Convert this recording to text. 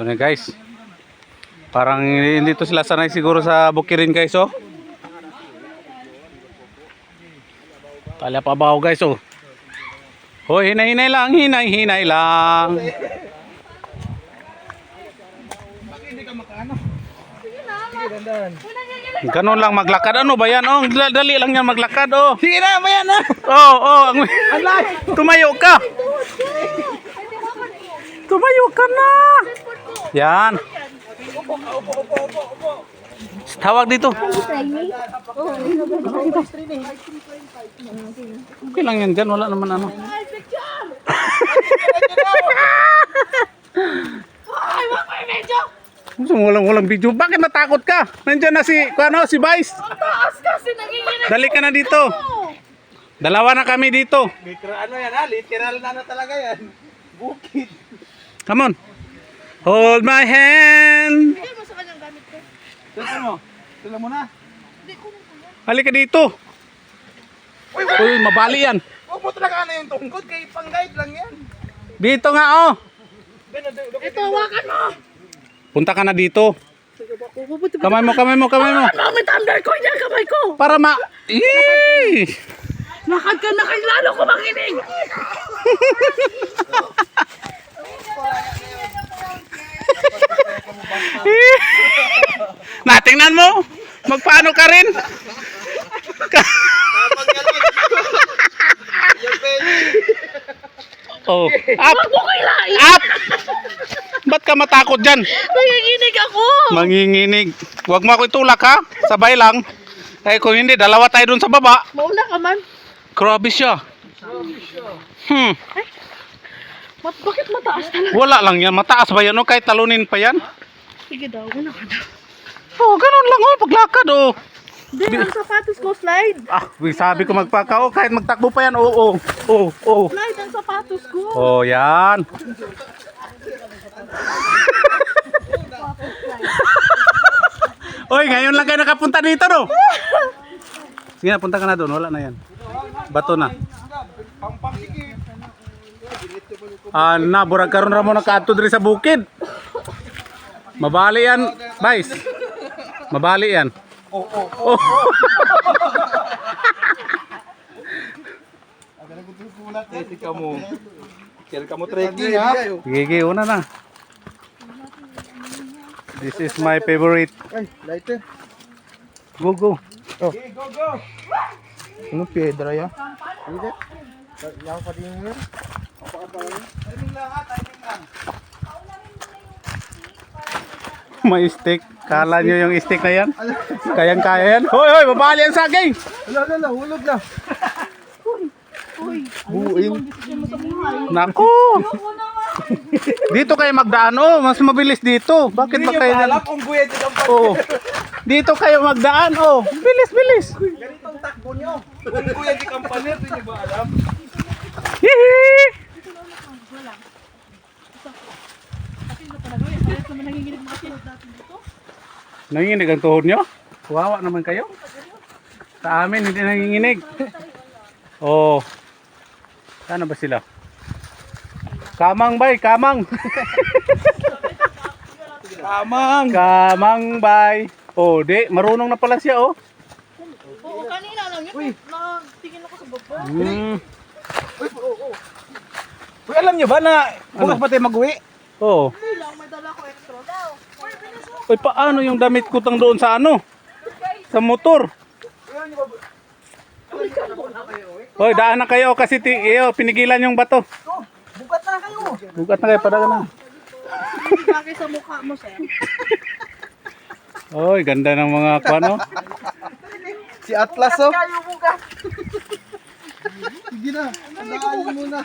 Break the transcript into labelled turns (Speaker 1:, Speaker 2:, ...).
Speaker 1: Ito na guys. Parang hindi to sila sanay siguro sa bukirin guys oh. Talya pa baho guys oh. Hoy, hinay-hinay lang, hinay-hinay lang. Ganon lang maglakad. Ano ba yan? Oh, dali lang yan maglakad. Oh.
Speaker 2: Sige na, mayan na.
Speaker 1: Oh, oh. ang- Tumayo ka. Tumayo ka na. Yan. Tawag dito. Okay lang yan dyan. Wala naman ano. Gusto mo walang walang video. Bakit natakot ka? Nandiyan na si, ano, si Vice.
Speaker 3: Taas kasi nanginginig
Speaker 1: Dali ka na dito. Dalawa na kami dito.
Speaker 2: Literal ano yan ha? Literal na ano talaga yan. Bukid.
Speaker 1: Come on. Hold my hand.
Speaker 3: Bigay mo sa kanyang gamit ko.
Speaker 2: Saan mo? Sila mo na.
Speaker 3: Hindi ko.
Speaker 1: Halika dito. Uy, mabali yan.
Speaker 2: Huwag mo talaga ano yung tungkod. Kay pang-guide lang yan.
Speaker 1: Dito nga oh.
Speaker 3: Ito, hawakan mo!
Speaker 1: Punta ka na dito. Kamay mo, kamay mo, kamay mo.
Speaker 3: Ano, may thunder ko, hindi ang kamay ko!
Speaker 1: Para ma... Eee!
Speaker 3: Lakad ka na kayo, lalo ko makinig!
Speaker 1: Natingnan mo. Magpaano ka rin? oh, up, up. Ba't ka matakot dyan?
Speaker 3: Nanginginig ako!
Speaker 1: Manginginig. Huwag mo ako itulak ha. Sabay lang. Kaya kung hindi, dalawa tayo dun sa baba.
Speaker 3: Mauna ka man.
Speaker 1: Grabe siya. Hmm.
Speaker 3: Mat bakit mataas talaga?
Speaker 1: Wala lang yan. Mataas ba yan? O kahit talunin pa yan?
Speaker 3: Sige daw, una ka na.
Speaker 1: Oh, ganun lang oh. Paglakad oh.
Speaker 3: Hindi, ang sapatos ko, slide.
Speaker 1: Ah, sabi ko magpaka. Oh, kahit magtakbo pa yan. Oo, oh, oh, oh.
Speaker 3: Slide ang sapatos ko.
Speaker 1: Oh, yan. Oy, ngayon lang kayo nakapunta dito, no? Sige na, punta ka na doon. Wala na yan. Bato na. Ah, na, burag karon ra mo nakaadto diri sa bukid. Mabali yan, Vice. Mabali yan.
Speaker 2: Oh, oh.
Speaker 1: Oh.
Speaker 2: Kasi ka mo. Kaya ka mo trekking ha.
Speaker 1: Sige, una na. This is my favorite.
Speaker 2: Ay, lighter.
Speaker 1: Go, go.
Speaker 2: Okay, go, go. Ano pedra ya? Hindi. Yaw pa din yun. Timing lang ha, timing lang.
Speaker 1: May stick. Kala nyo yung stick na yan? Kayang-kaya yan? Hoy, hoy, mabali ang saging!
Speaker 2: Wala, wala, hulog na.
Speaker 3: Uy, sa buhay.
Speaker 1: Naku! Dito kayo magdaan. Oh, mas mabilis dito. Bakit ba kayo
Speaker 2: alam kung dito ang
Speaker 1: Oh. Dito kayo magdaan. Oh, bilis, bilis.
Speaker 2: Ganitong takbo nyo. Kung buya di kampaner, di nyo ba alam?
Speaker 1: Hihi!
Speaker 3: Kasi na talaga, yung parehas naman nanginginig mga sinod natin dito.
Speaker 1: Nanginginig ang tuhod nyo? Wawa naman kayo. Sa amin, hindi nanginginig. Oh. Sana ba sila? Kamang bay, kamang.
Speaker 2: Kamang.
Speaker 1: Kamang bay. Oh, di, marunong na pala siya, oh.
Speaker 3: Oo, kanina lang yun. Nakatingin ako sa baba.
Speaker 1: Hmm.
Speaker 2: Uy, alam nyo ba na bukas pa tayo mag-uwi?
Speaker 1: Oh.
Speaker 3: Hindi lang, may dala ko extra.
Speaker 1: Uy, paano yung damit ko tang doon sa ano? Sa motor. Hoy, daan na kayo kasi ti iyo, pinigilan yung bato.
Speaker 2: Bukat na kayo.
Speaker 1: Bugat na kayo, padagan na.
Speaker 3: Bagay sa mukha mo, sir.
Speaker 1: Hoy, ganda ng mga kuano.
Speaker 2: Si Atlas oh. Sige na. Tandaan mo muna.